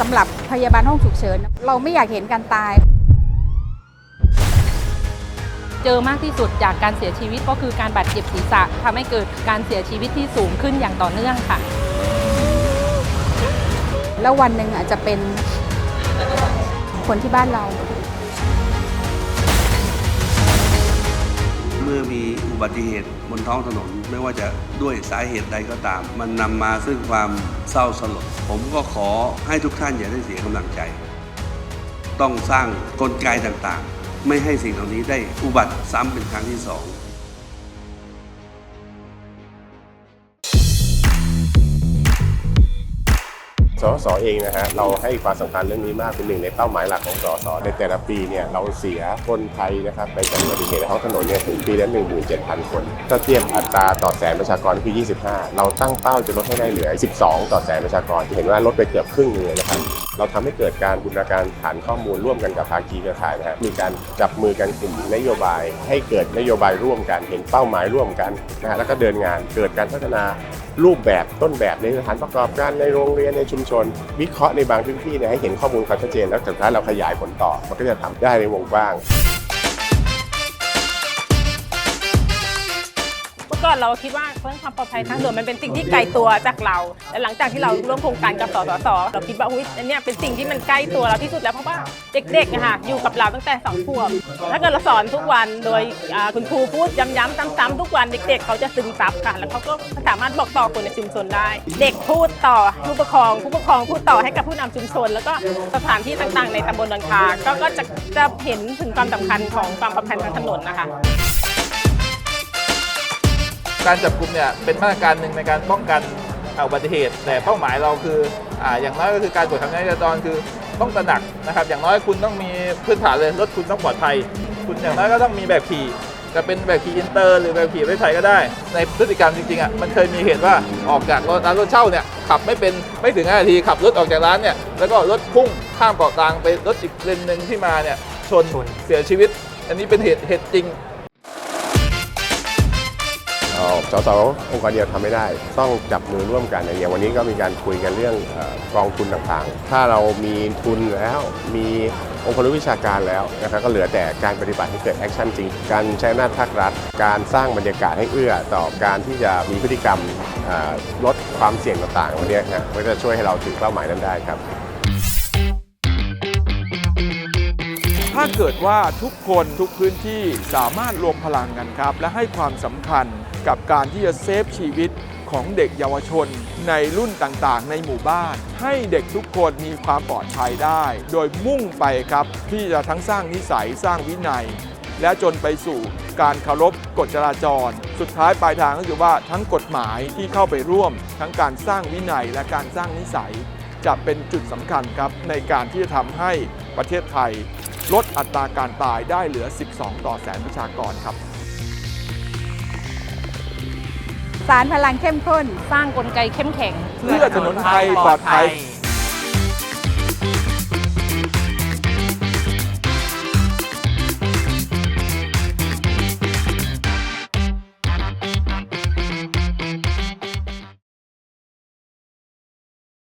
สำหรับพยาบาลห้องฉุกเฉิน เราไม่อยากเห็นการตาย เจอมากที่สุดจากการเสียชีวิตก็คือการบาดเจ็บศีรษะทำให้เกิดการเสียชีวิตที่สูงขึ้นอย่างต่อเนื่องค่ะ แล้ววันหนึ่งอาจจะเป็นคนที่บ้านเรา อุบัติเหตุบนท้องถนน ไม่ว่าจะด้วยสาเหตุใดก็ตาม มันนำมาซึ่งความเศร้าสลด ผมก็ขอให้ทุกท่านอย่าได้เสียกำลังใจ ต้องสร้างกลไกต่างๆ ไม่ให้สิ่งเหล่านี้ได้อุบัติซ้ำเป็นครั้งที่สอง สสเองนะฮะเราให้ความสำคัญเรื่องนี้มากเป็นหนึ่งในเป้าหมายหลักของสสในแต่ละปีเนี่ยเราเสียคนไทยนะครับไปจากอุบัติเหตุในท้องถนนเนี่ยถึงปีละ17,000 คนถ้าเทียบอัตราต่อแสนประชากรคือ 25 เราตั้งเป้าจะลดให้ได้เหลือ 12 ต่อแสนประชากรจะเห็นว่าลดไปเกือบครึ่งนึงเลยนะครับเราทำให้เกิดการบูรณาการฐานข้อมูลร่วมกันกับภาคีเครือข่ายนะฮะมีการจับมือกันกลุ่มนโยบาย ให้เกิดนโยบายร่วมกันเห็นเป้าหมายร่วมกันนะฮะแล้วก็เดินงานเกิดการพัฒนารูปแบบต้นแบบในสถานประกอบการในโรงเรียนในชุมชน วิเคราะห์ในบางพื้นที่เนี่ยให้เห็นข้อมูลความชัดเจนแล้วสุดท้ายเราขยายผลต่อ มันก็จะทำได้ในวงกว้าง อนเราคิดว่าเรื่องความปลอดภัยทางด่วนมันเป็นสิ่งที่ไกลตัวจากเราแต่หลังจากที่เราร่วมโครงการกับสสสเราคิดว่าอุ้ยอันเนี้ยเป็นสิ่งที่มันใกล้ตัวเราที่สุดแล้วเพราะว่าเด็กๆอะค่ะอยู่กับเราตั้งแต่สองขวบถ้าเกิดเราสอนทุกวันโดยอ่าคุณครูพูดย้ำๆซ้ำๆทุกวันเด็ก ๆ เขาจะซึมซับค่ะ แล้วเขาก็สามารถบอกต่อคนในชุมชนได้ เด็กพูดต่อผู้ปกครอง ผู้ปกครองพูดต่อให้กับผู้นำชุมชน แล้วก็สถานที่ต่างๆ ในตำบลดอนคาก็ก็จะจะเห็นถึงความสำคัญของความปลอดภัยทางถนนนะคะ การจับกลุ่มเนี่ยเป็นมาตรการหนึ่งในการป้องกันอ่าอุบัติเหตุ แต่เป้าหมายเราคืออ่าอย่างน้อยก็คือการตรวจทางจราจรคือต้องตระหนักนะครับ อย่างน้อยคุณต้องมีพื้นฐานเลยรถคุณต้องปลอดภัย คุณอย่างน้อยก็ต้องมีแบบขี่จะเป็นแบบขี่อินเตอร์หรือแบบขี่ไม่ไทยก็ได้ ในพฤติกรรมจริงๆอะมันเคยมีเหตุว่าออกจากรถร้านรถเช่าเนี่ยขับไม่เป็นไม่ถึง5นาทีขับรถออกจากร้านเนี่ยแล้วก็รถพุ่งข้ามเกาะกลางไปรถอีกเลนหนึ่งที่มาเนี่ยชนเสียชีวิต อันนี้เป็นเหตุเหตุจริงเอา สสองค์กรเดียวทำไม่ได้ ต้องจับมือร่วมกันอย่างวันนี้ก็มีการคุยกันเรื่องกองทุนต่างๆ ถ้าเรามีทุนแล้วมีองค์ความรู้วิชาการแล้วนะครับก็เหลือแต่การปฏิบัติให้เกิดแอคชั่นจริง การใช้อำนาจภาครัฐ การสร้างบรรยากาศให้เอื้อต่อการที่จะมีพฤติกรรมลดความเสี่ยงต่างๆวันนี้นะก็จะช่วยให้เราถึงเป้าหมายนั้นได้ครับ ถ้าเกิดว่าทุกคนทุกพื้นที่สามารถรวมพลังกันครับ และให้ความสำคัญ กับการที่จะเซฟชีวิตของเด็กเยาวชน ในรุ่นต่างๆ ในหมู่บ้าน ให้เด็กทุกคนมีความปลอดภัยได้ โดยมุ่งไปครับ ที่จะทั้งสร้างนิสัยสร้างวินัย และจนไปสู่การเคารพกฎจราจร สุดท้ายปลายทางก็คือว่าทั้งกฎหมายที่เข้าไปร่วม ทั้งการสร้างวินัยและการสร้างนิสัย จะเป็นจุดสำคัญครับ ในการที่จะทำให้ประเทศไทย ลดอัตราการตายได้เหลือ 12 ต่อแสนประชากรครับ สารพลังเข้มข้น สร้างกลไกเข้มแข็ง เพื่อถนนไทยปลอดภัย